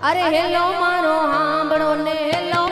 અરે હેલો મારો હાંભળો ને હેલો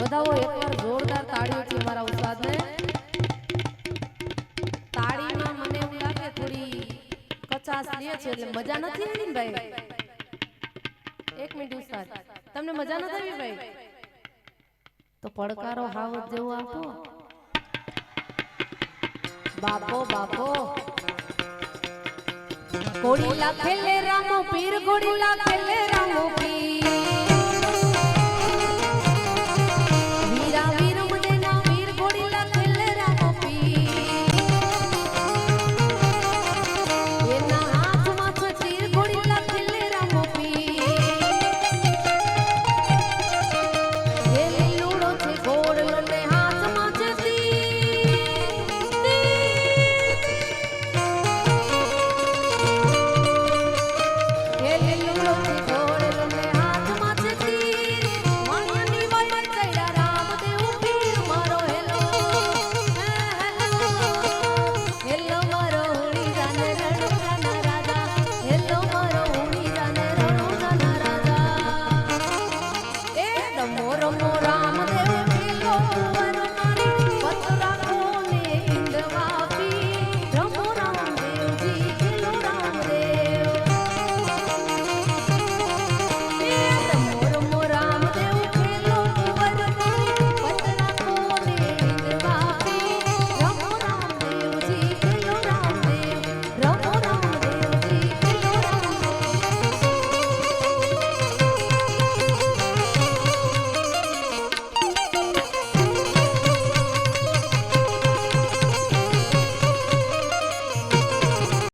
વધાવો એકવાર જોરદાર તાળીઓથી અમારા ઉસ્તાદને. તાળીમાં મને એવું થોડી કચાસ છે મજા નથી આવી ભાઈ? એક મિનિટ ઉસ્તાદ તમને મજા ન આવી ભાઈ? તો પડકારો હાવ જેવો આપો બાપો બાપો. કોડી લાખે રામો, પીર કોડી લાખે રામો, પીર